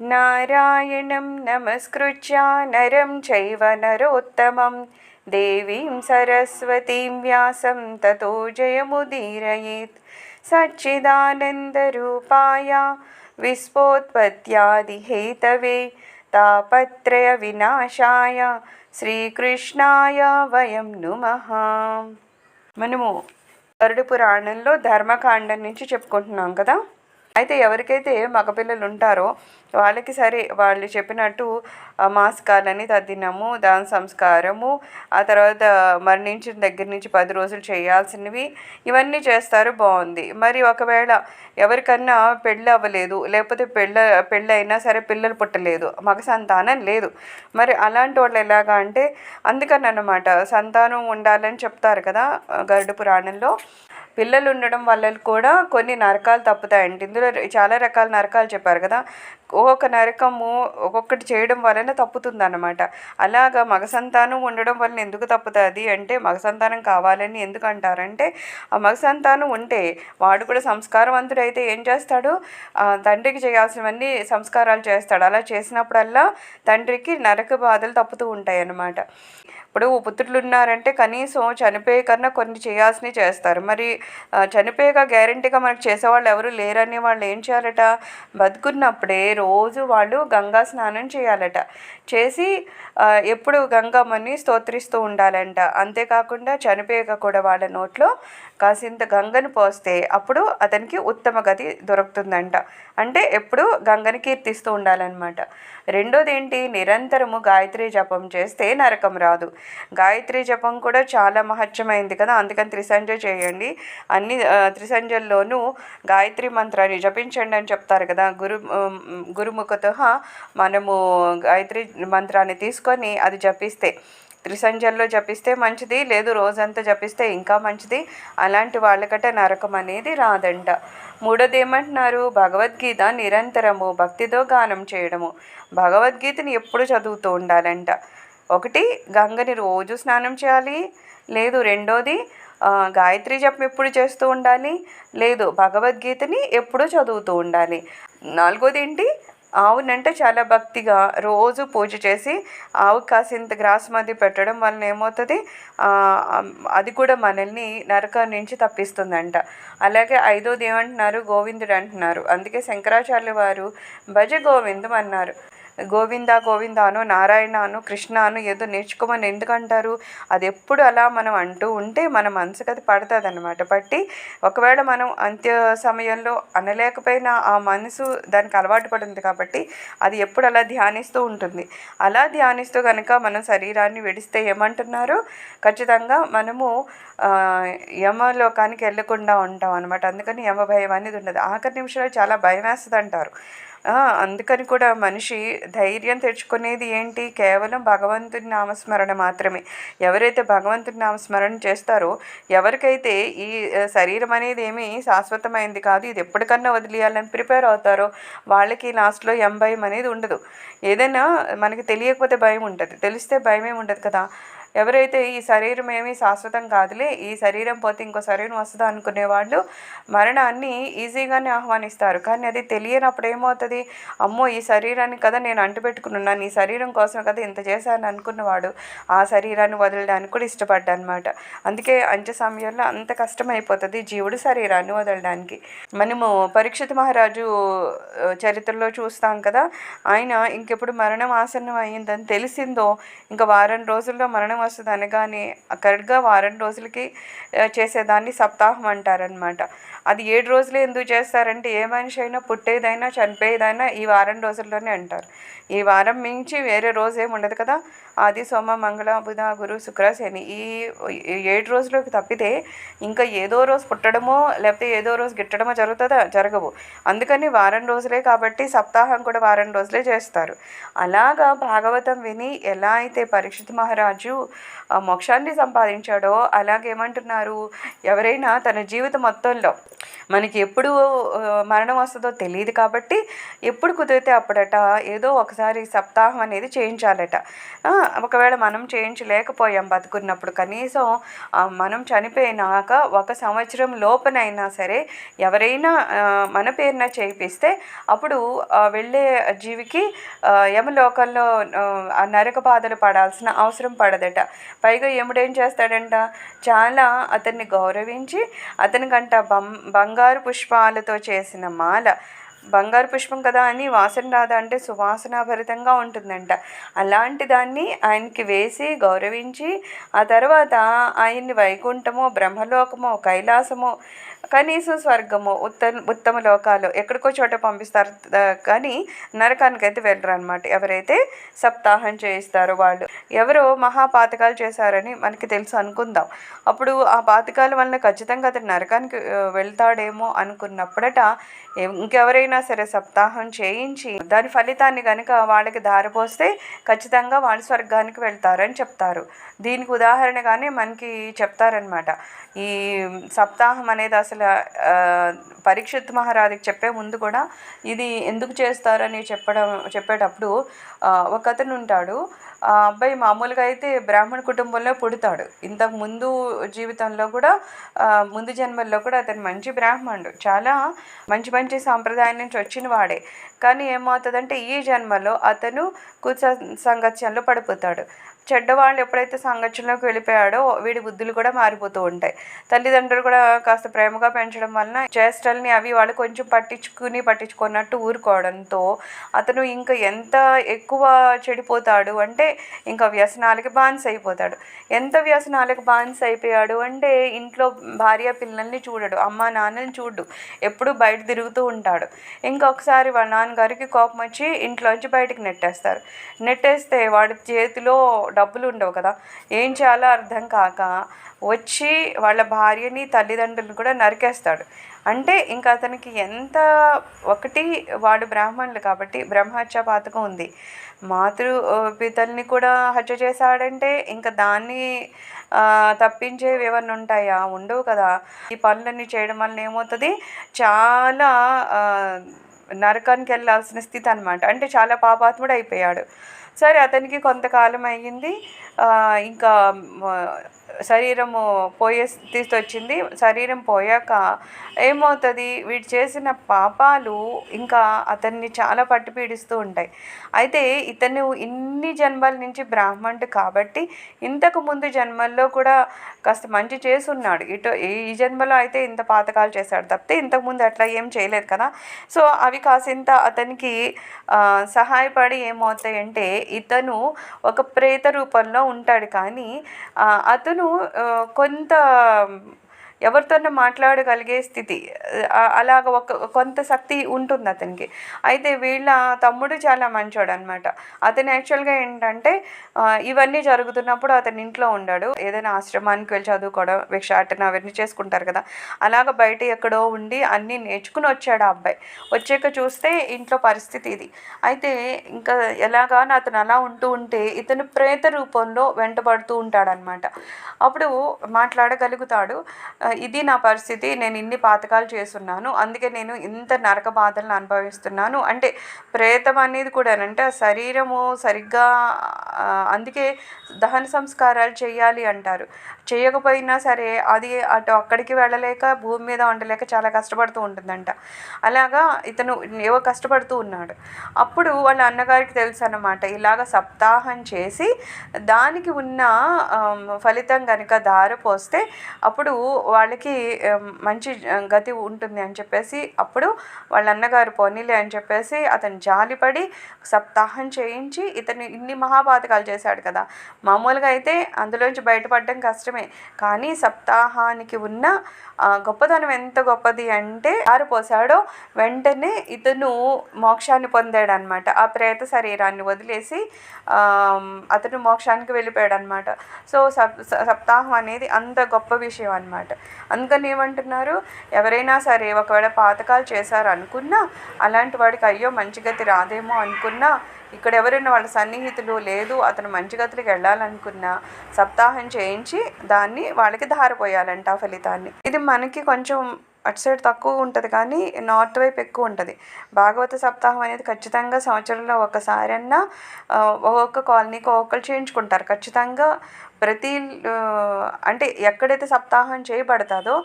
నారాయణం నమస్కృత్య నరం చైవ నరోత్తమం దేవీం సరస్వతీం వ్యాసం తతో జయముదీరయేత్ సచ్చిదానందరూపాయ విశ్వోత్పత్యాదిహేతవే తాపత్రయ వినాశాయ శ్రీకృష్ణాయ వయం నుమ మనము గరుడ పురాణంలో ధర్మకాండం నుంచి చెప్పుకుంటున్నాం కదా? అయితే ఎవరికైతే మగపిల్లలు ఉంటారో వాళ్ళకి సరే వాళ్ళు చెప్పినట్టు మాస్కాలని తద్దినము దాని సంస్కారము ఆ తర్వాత మరణించిన దగ్గర నుంచి పది రోజులు చేయాల్సినవి ఇవన్నీ చేస్తారు బాగుంది. మరి ఒకవేళ ఎవరికన్నా పెళ్ళి అవ్వలేదు లేకపోతే పెళ్ళ పెళ్ళి అయినా సరే పిల్లలు పుట్టలేదు మగ సంతానం లేదు మరి అలాంటి వాళ్ళు ఎలాగా అంటే అందుకని అన్నమాట సంతానం ఉండాలని చెప్తారు కదా గరుడ పురాణంలో. పిల్లలు ఉండడం వల్ల కూడా కొన్ని నరకాలు తప్పుతాయండి. ఇందులో చాలా రకాల నరకాలు చెప్పారు కదా. ఒక్కొక్క నరకము ఒక్కొక్కటి చేయడం వలన తప్పుతుంది అన్నమాట అలాగా మగ సంతానం ఉండడం వలన ఎందుకు తప్పుతుంది? అంటే మగ సంతానం కావాలని ఎందుకు అంటారంటే ఆ మగ సంతానం ఉంటే వాడు కూడా సంస్కారవంతుడైతే ఏం చేస్తాడు? తండ్రికి చేయాల్సినవన్నీ సంస్కారాలు చేస్తాడు. అలా చేసినప్పుడల్లా తండ్రికి నరక బాధలు తప్పుతూ ఉంటాయి అన్నమాట ఇప్పుడు పుత్రులు ఉన్నారంటే కనీసం చనిపోయే కన్నా కొన్ని చేయాల్సినవి చేస్తారు. మరి ఆ, చనిపోయాక గ్యారంటీగా మనకు చేసేవాళ్ళు ఎవరు లేరని వాళ్ళు ఏం చేయాలట? బతుకున్నప్పుడే రోజు వాళ్ళు గంగా స్నానం చేయాలట. చేసి ఎప్పుడు గంగమ్మని స్తోత్రిస్తూ ఉండాలంట. అంతేకాకుండా చనిపోయాక కూడా వాళ్ళ నోట్లో కాసింత గంగను పోస్తే అప్పుడు అతనికి ఉత్తమ గతి దొరుకుతుందంట. అంటే ఎప్పుడు గంగని కీర్తిస్తూ ఉండాలన్నమాట. రెండోది ఏంటి నిరంతరము గాయత్రి జపం చేస్తే నరకం రాదు. గాయత్రి జపం కూడా చాలా మహత్యమైంది కదా. అందుకని త్రిసంజ చేయండి. అన్ని త్రిసంజల్లోనూ గాయత్రి మంత్రాన్ని జపించండి అని చెప్తారు కదా. గురు గురుముఖతో మనము గాయత్రి మంత్రాన్ని తీసుకొని అది జపిస్తే త్రిసంజల్లో జపిస్తే మంచిది లేదు రోజంతా జపిస్తే ఇంకా మంచిది అలాంటి వాళ్ళకట నరకం అనేది రాదంట. మూడోది ఏమంటున్నారు భగవద్గీత నిరంతరము భక్తితో గానం చేయడము. భగవద్గీతని ఎప్పుడు చదువుతూ ఉండాలంట. ఒకటి గంగని రోజు స్నానం చేయాలి. లేదు రెండోది గాయత్రి జపం ఎప్పుడు చేస్తూ ఉండాలి. లేదు భగవద్గీతని ఎప్పుడు చదువుతూ ఉండాలి. నాలుగోది ఏంటి ఆవునంటే చాలా భక్తిగా రోజు పూజ చేసి ఆవు కాసింత గ్రాస్ మధ్య పెట్టడం వలన ఏమవుతుంది? అది కూడా మనల్ని నరకం నుంచి తప్పిస్తుందంట. అలాగే ఐదోది ఏమంటున్నారు గోవిందుడు అంటున్నారు. అందుకే శంకరాచార్య వారు భజ గోవిందం అన్నారు. గోవింద గోవిందాను నారాయణను కృష్ణను ఏదో నేర్చుకోమని ఎందుకంటారు? అది ఎప్పుడు అలా మనం అంటూ ఉంటే మన మనసుకు అది పడుతుంది అనమాట పట్టి ఒకవేళ మనం అంత్య సమయంలో అనలేకపోయినా ఆ మనసు దానికి అలవాటు పడింది కాబట్టి అది ఎప్పుడు అలా ధ్యానిస్తూ ఉంటుంది. అలా ధ్యానిస్తూ కనుక మనం శరీరాన్ని విడిస్తే ఏమంటున్నారు? ఖచ్చితంగా మనము యమలోకానికి వెళ్ళకుండా ఉంటాం అనమాట అందుకని యమ భయం అనేది ఉండదు. ఆఖరి నిమిషంలో చాలా భయం వేస్తుంది అంటారు అందుకని కూడా మనిషి ధైర్యం తెచ్చుకునేది ఏంటి? కేవలం భగవంతుని నామస్మరణ మాత్రమే. ఎవరైతే భగవంతుని నామస్మరణ చేస్తారో ఎవరికైతే ఈ శరీరం అనేది ఏమీ శాశ్వతమైంది కాదు ఇది ఎప్పటికన్నా వదిలేయాలని ప్రిపేర్ అవుతారో వాళ్ళకి లాస్ట్లో ఎం భయం అనేది ఉండదు. ఏదైనా మనకి తెలియకపోతే భయం ఉంటుంది. తెలిస్తే భయమే ఉండదు కదా. ఎవరైతే ఈ శరీరం ఏమీ శాశ్వతం కాదులే ఈ శరీరం పోతే ఇంకో శరీరం వస్తుందా అనుకునే వాళ్ళు మరణాన్ని ఈజీగానే ఆహ్వానిస్తారు. కానీ అది తెలియనప్పుడు ఏమవుతుంది? అమ్మో ఈ శరీరాన్ని కదా నేను అంటుపెట్టుకున్నాను ఈ శరీరం కోసం కదా ఇంత చేశాను అనుకున్నవాడు ఆ శరీరాన్ని వదలడానికి కూడా ఇష్టపడ్డా అనమాట అందుకే అంత్య సమయంలో అంత కష్టమైపోతుంది జీవుడు శరీరాన్ని వదలడానికి. మనము పరీక్షిత్ మహారాజు చరిత్రలో చూస్తాం కదా ఆయన ఇంకెప్పుడు మరణం ఆసన్నం అయ్యిందని తెలిసిందో ఇంకా వారం రోజుల్లో మరణం వస్తుంది అనగానే కరెక్ట్గా వారం రోజులకి చేసేదాన్ని సప్తాహం అంటారనమాట అది ఏడు రోజులు ఎందుకు చేస్తారంటే ఏ మనిషి అయినా పుట్టేదైనా చనిపోయేదైనా ఈ వారం రోజుల్లోనే అంటారు. ఈ వారం మించి వేరే రోజు ఏమి ఉండదు కదా? ఆది సోమ మంగళ బుధ గురు శుక్ర శని ఈ ఏడు రోజులకు తప్పితే ఇంకా ఏదో రోజు పుట్టడమో లేకపోతే ఏదో రోజు గిట్టడమో జరుగుతుందా? జరగవు. అందుకని వారం రోజులే కాబట్టి సప్తాహం కూడా వారం రోజులే చేస్తారు. అలాగా భాగవతం విని ఎలా అయితే పరీక్షిత్ మహారాజు మోక్షాన్ని సంపాదించాడో అలాగేమంటున్నారు? ఎవరైనా తన జీవితం మొత్తంలో మనకి ఎప్పుడు మరణం వస్తుందో తెలియదు కాబట్టి ఎప్పుడు కుదిరితే అప్పుడట ఏదో ఒకసారి సప్తాహం అనేది చేయించాలట. ఒకవేళ మనం చేయించలేకపోయాం బతుకున్నప్పుడు కనీసం మనం చనిపోయినాక ఒక సంవత్సరం లోపనైనా సరే ఎవరైనా మన పేరున చేయిస్తే అప్పుడు వెళ్ళే జీవికి యమలోకంలో ఆ, నరక బాధలు పడాల్సిన అవసరం పడదట. పైగా యముడు చేస్తాడంట? చాలా అతన్ని గౌరవించి అతనికంట బం బంగారు పుష్పాలతో చేసిన మాల. బంగారు పుష్పం కదా అని వాసన రాదా? అంటే సువాసనాభరితంగా ఉంటుందంట. అలాంటి దాన్ని ఆయనకి వేసి గౌరవించి ఆ తర్వాత ఆయన్ని వైకుంఠమో బ్రహ్మలోకమో కైలాసమో కనీసం స్వర్గము ఉత్తమ ఉత్తమ లోకాలు ఎక్కడికో చోట పంపిస్తారు. కానీ నరకానికి అయితే వెళ్ళరు అనమాట ఎవరైతే సప్తాహం చేయిస్తారో వాళ్ళు. ఎవరో మహాపాతకాలు చేశారని మనకి తెలుసు అనుకుందాం. అప్పుడు ఆ పాతకాల వలన ఖచ్చితంగా అతను నరకానికి వెళ్తాడేమో అనుకున్నప్పుడట ఇంకెవరైనా సరే సప్తాహం చేయించి దాని ఫలితాన్ని కనుక వాళ్ళకి దారిపోస్తే ఖచ్చితంగా వాళ్ళు స్వర్గానికి వెళ్తారని చెప్తారు. దీనికి ఉదాహరణగానే మనకి చెప్తారనమాట ఈ సప్తాహం అనేది అసలు పరీక్షిత్ మహారాజుకి చెప్పే ముందు కూడా ఇది ఎందుకు చేస్తారని చెప్పడం చెప్పేటప్పుడు ఒక అతను ఉంటాడు. ఆ అబ్బాయి మామూలుగా అయితే బ్రాహ్మణ కుటుంబంలో పుడతాడు. ఇంతకు ముందు జీవితంలో కూడా ముందు జన్మల్లో కూడా అతను మంచి బ్రాహ్మణుడు. చాలా మంచి మంచి సాంప్రదాయం నుంచి వచ్చిన వాడే. కానీ ఏమవుతుందంటే ఈ జన్మలో అతను కుత్స సంగత్యంలో పడిపోతాడు. చెడ్డవాళ్ళు ఎప్పుడైతే సంఘర్షణలోకి వెళ్ళిపోయాడో వీడి బుద్ధులు కూడా మారిపోతూ ఉంటాయి. తల్లిదండ్రులు కూడా కాస్త ప్రేమగా పెంచడం వలన చేష్టల్ని అవి వాళ్ళు కొంచెం పట్టించుకుని పట్టించుకున్నట్టు ఊరుకోవడంతో అతను ఇంకా ఎంత ఎక్కువ చెడిపోతాడు అంటే ఇంకా వ్యసనాలకి బాన్స్ అయిపోతాడు. ఎంత వ్యసనాలకు బాన్స్ అయిపోయాడు అంటే ఇంట్లో భార్య పిల్లల్ని చూడడు అమ్మ నాన్నని చూడు ఎప్పుడు బయట తిరుగుతూ ఉంటాడు. ఇంకొకసారి వాళ్ళ నాన్నగారికి కోపం వచ్చి ఇంట్లోంచి బయటికి నెట్టేస్తారు. నెట్టేస్తే వాడి చేతిలో డబ్బులు ఉండవు కదా. ఏం చేయాలో అర్థం కాక వచ్చి వాళ్ళ భార్యని తల్లిదండ్రులను కూడా నరికేస్తాడు. అంటే ఇంకా అతనికి ఎంత ఒకటి వాడు బ్రాహ్మణులు కాబట్టి బ్రహ్మహత్య పాతకం ఉంది. మాతృ పితల్ని కూడా హత్య చేశాడంటే ఇంకా దాన్ని తప్పించేవి ఏమన్నా ఉంటాయా? ఉండవు కదా. ఈ పనులన్నీ చేయడం వల్ల ఏమవుతుంది? చాలా నరకానికి వెళ్ళాల్సిన స్థితి అనమాట అంటే చాలా పాపాత్ముడు అయిపోయాడు. సరే అతనికి కొంతకాలం అయ్యింది. ఇంకా శరీరము పోయే స్థితి వచ్చింది శరీరం పోయాక ఏమవుతుంది? వీడు చేసిన పాపాలు ఇంకా అతన్ని చాలా పట్టు పీడిస్తూ ఉంటాయి. అయితే ఇతను ఇన్ని జన్మల నుంచి బ్రాహ్మణుడు కాబట్టి ఇంతకు ముందు జన్మల్లో కూడా కాస్త మంచి చేసున్నాడు. ఇటు ఈ జన్మలో అయితే ఇంత పాతకాలు చేశాడు తప్పితే ఇంతకుముందు అట్లా ఏం చేయలేదు కదా. సో అవి కాసింత అతనికి సహాయపడి ఏమవుతాయంటే ఇతను ఒక ప్రేత రూపంలో ఉంటాడు కానీ అతను అతను కొంత ఎవరితోనో మాట్లాడగలిగే స్థితి అలాగ ఒక కొంత శక్తి ఉంటుంది అతనికి. అయితే వీళ్ళ తమ్ముడు చాలా మంచోడు అనమాట అతను యాక్చువల్గా ఏంటంటే ఇవన్నీ జరుగుతున్నప్పుడు అతను ఇంట్లో ఉండాడు. ఏదైనా ఆశ్రమానికి వెళ్ళి చదువుకోవడం భిక్షాటన అవన్నీ చేసుకుంటారు కదా. అలాగ బయట ఎక్కడో ఉండి అన్నీ నేర్చుకుని వచ్చాడు ఆ అబ్బాయి. వచ్చాక చూస్తే ఇంట్లో పరిస్థితి ఇది. అయితే ఇంకా ఎలాగానో అతను అలా ఉంటూ ఉంటే ఇతను ప్రేత రూపంలో వెంటబడుతూ ఉంటాడనమాట అప్పుడు మాట్లాడగలుగుతాడు. ఇది నా పరిస్థితి నేను ఇన్ని పాతకాలు చేస్తున్నాను అందుకే నేను ఇంత నరక బాధలను అనుభవిస్తున్నాను. అంటే ప్రేతం అనేది కూడా అంటే ఆ శరీరము సరిగ్గా అందుకే దహన సంస్కారాలు చేయాలి అంటారు. చేయకపోయినా సరే అది అటు అక్కడికి వెళ్ళలేక భూమి మీద ఉండలేక చాలా కష్టపడుతూ ఉంటుందంట. అలాగా ఇతను ఏవో కష్టపడుతూ ఉన్నాడు. అప్పుడు వాళ్ళ అన్నగారికి తెలుసు అన్నమాట ఇలాగ సప్తాహం చేసి దానికి ఉన్న ఫలితం కనుక దారిపోస్తే అప్పుడు వాళ్ళకి మంచి గతి ఉంటుంది అని చెప్పేసి అప్పుడు వాళ్ళ అన్నగారు పోనీలే అని చెప్పేసి అతను జాలిపడి సప్తాహం చేయించి ఇతను ఇన్ని మహాపాతకాలు చేశాడు కదా. మామూలుగా అయితే అందులోంచి బయటపడడం కష్టమే కానీ సప్తాహానికి ఉన్న గొప్పతనం ఎంత గొప్పది అంటే ఆరు పోసాడో వెంటనే ఇతను మోక్షాన్ని పొందాడు అనమాట ఆ ప్రేత శరీరాన్ని వదిలేసి అతను మోక్షానికి వెళ్ళిపోయాడు అనమాట సో సప్ స- సప్తాహం అనేది అంత గొప్ప విషయం అనమాట అందుకని ఏమంటున్నారు? ఎవరైనా సరే ఒకవేళ పాతకాలు చేశారు అనుకున్నా అలాంటి వాడికి అయ్యో మంచి గతి రాదేమో అనుకున్నా ఇక్కడ ఎవరైనా వాళ్ళ సన్నిహితులు లేదు అతను మంచి గతులకు వెళ్ళాలనుకున్నా సప్తాహం చేయించి దాన్ని వాళ్ళకి ధారపోయాలంట ఆ ఫలితాన్ని. ఇది మనకి కొంచెం అటు సైడ్ తక్కువ ఉంటుంది కానీ నార్త్ వైపు ఎక్కువ ఉంటుంది. భాగవత సప్తాహం అనేది ఖచ్చితంగా సంవత్సరంలో ఒకసారి అన్నా ఒక్కొక్క కాలనీకి ఒక్కొక్కరు చేయించుకుంటారు. ఖచ్చితంగా ప్రతి అంటే ఎక్కడైతే సప్తాహం చేయబడతాదో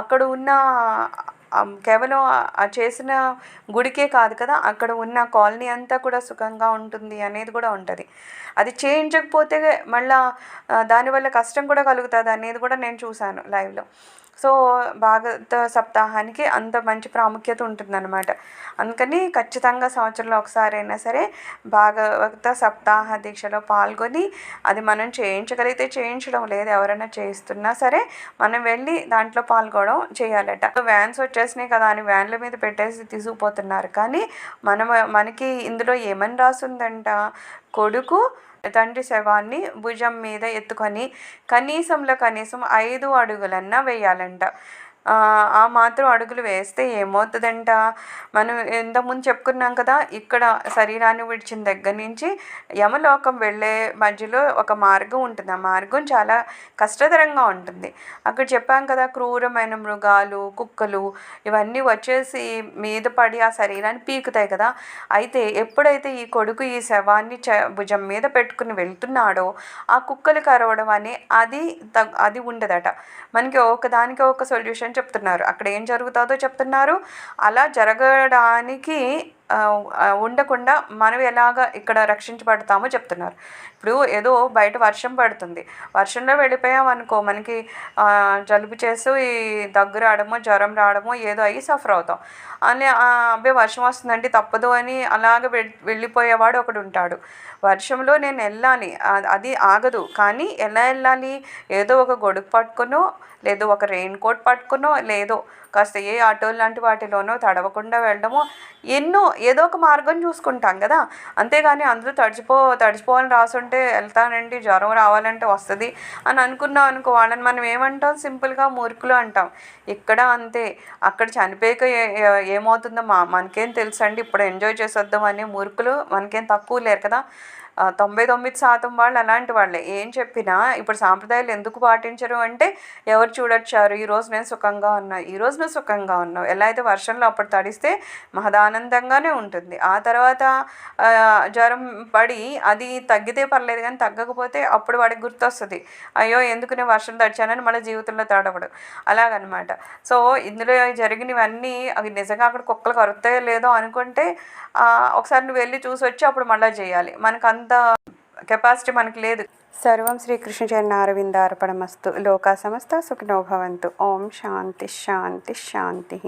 అక్కడ ఉన్న కేవలం ఆ చేసిన గుడికే కాదు కదా అక్కడ ఉన్న కాలనీ అంతా కూడా సుఖంగా ఉంటుంది అనేది కూడా ఉంటుంది. అది చేయించకపోతే మళ్ళా దానివల్ల కష్టం కూడా కలుగుతుంది అనేది కూడా నేను చూశాను లైవ్లో. సో భాగవత సప్తాహానికి అంత మంచి ప్రాముఖ్యత ఉంటుందన్నమాట. అందుకని ఖచ్చితంగా సంవత్సరంలో ఒకసారి అయినా సరే భాగవత సప్తాహ దీక్షలో పాల్గొని అది మనం చేయించగలిగితే చేయించడం లేదు ఎవరైనా చేయిస్తున్నా సరే మనం వెళ్ళి దాంట్లో పాల్గొనడం చేయాలట. వ్యాన్స్ వచ్చేసినాయి కదా అని వ్యాన్ల మీద పెట్టేసి తీసుకుపోతున్నారు. కానీ మనం మనకి ఇందులో ఏమని రాసిందంట? కొడుకు తండ్రి శవాన్ని భుజం మీద ఎత్తుకొని కనీసంలో కనీసం ఐదు అడుగులన్నా వేయాలంట. ఆ మాత్రం అడుగులు వేస్తే ఏమవుతుందంట? మనం ఇంతకుముందు చెప్పుకున్నాం కదా ఇక్కడ శరీరాన్ని విడిచిన దగ్గర నుంచి యమలోకం వెళ్ళే మధ్యలో ఒక మార్గం ఉంటుంది. ఆ మార్గం చాలా కష్టతరంగా ఉంటుంది. అక్కడ చెప్పాం కదా క్రూరమైన మృగాలు కుక్కలు ఇవన్నీ వచ్చేసి మీద పడి ఆ శరీరాన్ని పీకుతాయి కదా. అయితే ఎప్పుడైతే ఈ కొడుకు ఈ శవాన్ని చ భుజం మీద పెట్టుకుని వెళ్తున్నాడో ఆ కుక్కలు కరవడం అని అది తగ్ అది ఉండదట. మనకి ఒకదానికి ఒక సొల్యూషన్ చెప్తున్నారు. అక్కడ ఏం జరుగుతుందో చెప్తున్నారు. అలా జరగడానికి ఉండకుండా మనం ఎలాగ ఇక్కడ రక్షించబడతామో చెప్తున్నారు. ఇప్పుడు ఏదో బయట వర్షం పడుతుంది. వర్షంలో వెళ్ళిపోయామనుకో మనకి జలుబు చేసి ఈ దగ్గు రావడమో జ్వరం రావడమో ఏదో అయ్యి సఫర్ అవుతాం. అని ఆ, అబ్బాయి వర్షం వస్తుందండి తప్పదు అని అలాగ వెళ్ళిపోయేవాడు ఒకడు ఉంటాడు. వర్షంలో నేను వెళ్ళాలి అది ఆగదు. కానీ ఎలా వెళ్ళాలి? ఏదో ఒక గొడుగు పట్టుకునో లేదో ఒక రెయిన్ కోట్ పట్టుకునో లేదో కాస్త ఏ ఆటో లాంటి వాటిలోనో తడవకుండా వెళ్ళడమో ఎన్నో ఏదో ఒక మార్గం చూసుకుంటాం కదా. అంతేగాని అందరూ తడిచిపో తడిచిపోవాలని రాసుంటే వెళ్తానండి జ్వరం రావాలంటే వస్తుంది అని అనుకున్నాం అనుకో వాళ్ళని మనం ఏమంటాం? సింపుల్గా మూర్ఖులు అంటాం. ఇక్కడ అంతే. అక్కడ చనిపోయాక ఏమవుతుందో మా మనకేం తెలుసండి? ఇప్పుడు ఎంజాయ్ చేసేద్దాం అనే మూర్ఖులు మనకేం తక్కువ లేరు కదా. తొంభై తొమ్మిది శాతం వాళ్ళు అలాంటి వాళ్ళే. ఏం చెప్పినా ఇప్పుడు సాంప్రదాయాలు ఎందుకు పాటించరు అంటే ఎవరు చూడొచ్చారు? ఈ రోజు నేను సుఖంగా ఉన్నా ఈ రోజు నువ్వు సుఖంగా ఉన్నావు. ఎలా అయితే వర్షంలో అప్పుడు తడిస్తే మహదానందంగానే ఉంటుంది. ఆ తర్వాత జ్వరం పడి అది తగ్గితే పర్లేదు కానీ తగ్గకపోతే అప్పుడు వాడికి గుర్తొస్తుంది. అయ్యో ఎందుకు నేను వర్షం తడిచానని మళ్ళీ జీవితంలో తడవడు. అలాగనమాట. సో ఇందులో జరిగినవన్నీ అవి నిజంగా అక్కడ కుక్కలు కరుతాయో లేదో అనుకుంటే ఒకసారి నువ్వు వెళ్ళి చూసి వచ్చి అప్పుడు మళ్ళీ చేయాలి. మనకు అంత కెపాసిటీ మనకు లేదు. సర్వం శ్రీకృష్ణ చరణ అరవింద అరవిందార్పణమస్తు లోకా సమస్త సుఖినోభవంతు ఓం శాంతి శాంతి శాంతి.